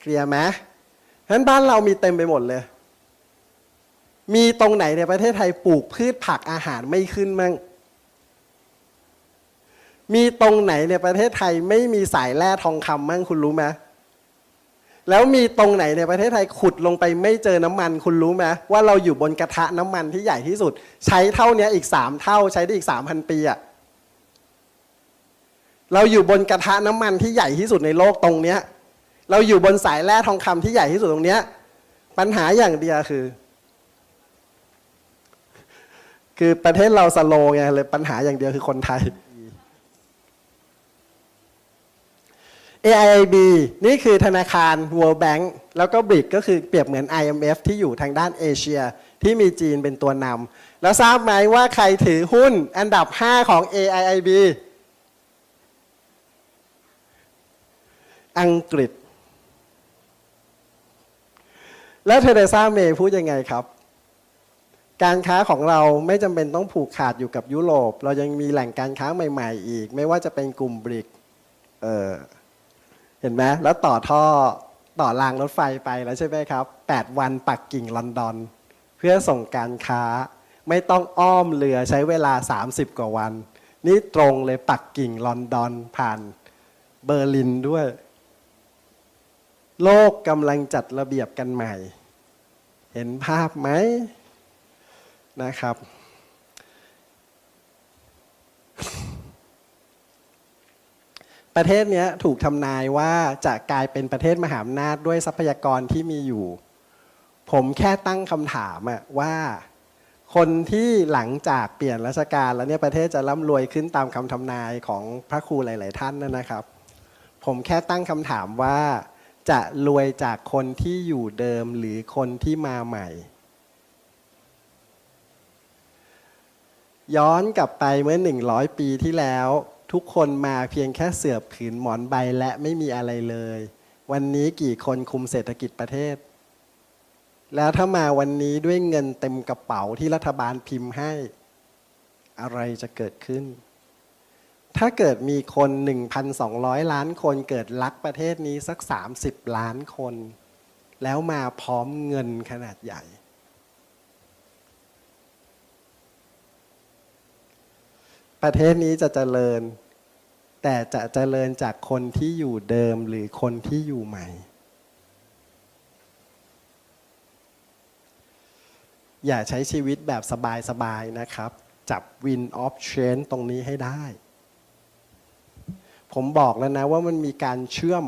เคลียร์ไหมฉะนั้นบ้านเรามีเต็มไปหมดเลย มีตรงไหนในประเทศไทยปลูกพืชผักอาหารไม่ขึ้นมั่ง มีตรงไหนในประเทศไทยไม่มีสายแร่ทองคำมั่งคุณรู้ไหมแล้วมีตรงไหนในประเทศไทยขุดลงไปไม่เจอน้ำมันคุณรู้ไหมว่าเราอยู่บนกระทะน้ำมันที่ใหญ่ที่สุด ใช้เท่านี้อีกสามเท่าใช้ได้อีกสามพันปีอะเราอยู่บนกระทะน้ำมันที่ใหญ่ที่สุดในโลกตรงเนี้ย เราอยู่บนสายแร่ทองคำที่ใหญ่ที่สุดตรงเนี้ย ปัญหาอย่างเดียวคือ คือประเทศเราสโลว์ไงเลยปัญหาอย่างเดียวคือคนไทย AIB นี่คือธนาคาร World Bank แล้วก็ BRIC ก็คือเปรียบเหมือน IMF ที่อยู่ทางด้านเอเชีย ที่มีจีนเป็นตัวนำแล้วทราบไหมว่าใครถือหุ้นอันดับ 5 ของ AIB อังกฤษ แล้วเทเรซาเมย์พูดยังไงครับ การค้าของเราไม่จำเป็นต้องผูกขาดอยู่กับยุโรป เรายังมีแหล่งการค้าใหม่ ๆ อีก ไม่ว่าจะเป็นกลุ่มบริกเออเห็นไหมแล้วต่อท่อต่อรางรถไฟไปแล้วใช่ไหมครับ 8 วันปักกิ่งลอนดอน เพื่อส่งการค้าไม่ต้องอ้อมเรือใช้เวลา 30 กว่าวัน นี่ตรงเลยปักกิ่งลอนดอนผ่านเบอร์ลินด้วย โลกกำลังจัดระเบียบกันใหม่ เห็นภาพไหมนะครับ ประเทศเนี้ยถูกทำนายว่าจะกลายเป็นประเทศมหาอำนาจด้วยทรัพยากรที่มีอยู่ ผมแค่ตั้งคำถามอะว่าคนที่หลังจากเปลี่ยนรัชกาลแล้วเนี่ยประเทศจะร่ำรวยขึ้นตามคำทำนายของพระครูหลาย ๆ ท่านนั่นนะครับ ผมแค่ตั้งคำถามว่า จะรวยจากคนที่อยู่เดิมหรือคนที่มาใหม่ ย้อนกลับไปเมื่อ 100 ปีที่แล้ว ทุกคนมาเพียงแค่เสือบผืนหมอนใบและไม่มีอะไรเลย วันนี้กี่คนคุมเศรษฐกิจประเทศ แล้วถ้ามาวันนี้ด้วยเงินเต็มกระเป๋าที่รัฐบาลพิมพ์ให้ อะไรจะเกิดขึ้น ถ้าเกิดมีคน 1,200 ล้านคนเกิดรักประเทศนี้สัก 30 ล้านคน แล้วมาพร้อมเงินขนาดใหญ่ ประเทศนี้จะเจริญ แต่จะเจริญจากคนที่อยู่เดิมหรือคนที่อยู่ใหม่ อย่าใช้ชีวิตแบบสบายๆนะครับ จับวินออฟเชนตรงนี้ให้ได้ ผมบอกแล้วนะว่ามันมีการเชื่อม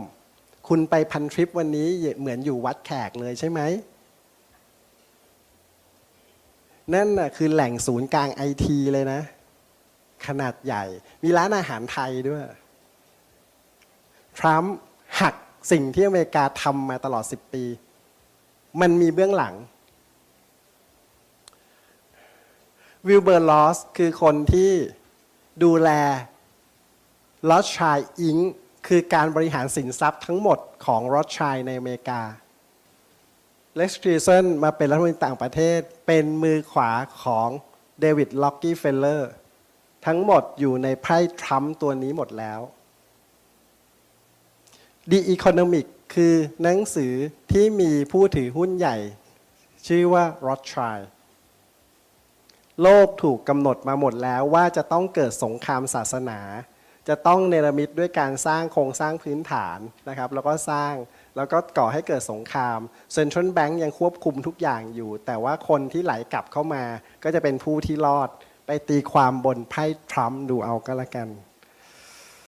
คุณไปพันทริปวันนี้เหมือนอยู่วัดแขกเลยใช่ไหม นั่นน่ะคือแหล่งศูนย์กลางไอทีเลยนะ ขนาดใหญ่ มีร้านอาหารไทยด้วย ทรัมป์หักสิ่งที่อเมริกาทำมาตลอด 10 ปี มันมีเบื้องหลังวิลเบอร์ลอสคือคนที่ดูแล ลอสชัยอิงคือการบริหารสินทรัพย์ทั้งหมดของรอสชัยในอเมริกาเล็กซ์ทรีเซนมาเป็นรัฐมนตรีต่างประเทศ เป็นมือขวาของเดวิดล็อกกี้เฟลเลอร์ ทั้งหมดอยู่ในไพ่ทรัมป์ตัวนี้หมดแล้ว The Economic คือหนังสือที่มีผู้ถือหุ้นใหญ่ ชื่อว่า Rothschild โลกถูกกำหนดมาหมดแล้วว่าจะต้องเกิดสงครามศาสนา จะต้องเนรมิตด้วยการสร้างโครงสร้างพื้นฐานนะครับ แล้วก็สร้างแล้วก็ก่อให้เกิดสงครามเซ็นทรัลแบงก์ยังควบคุมทุกอย่างอยู่ แต่ว่าคนที่ไหลกลับเข้ามา ก็จะเป็นผู้ที่รอด ไปตีความบนไพ่ทรัมป์ดูเอาก็แล้วกัน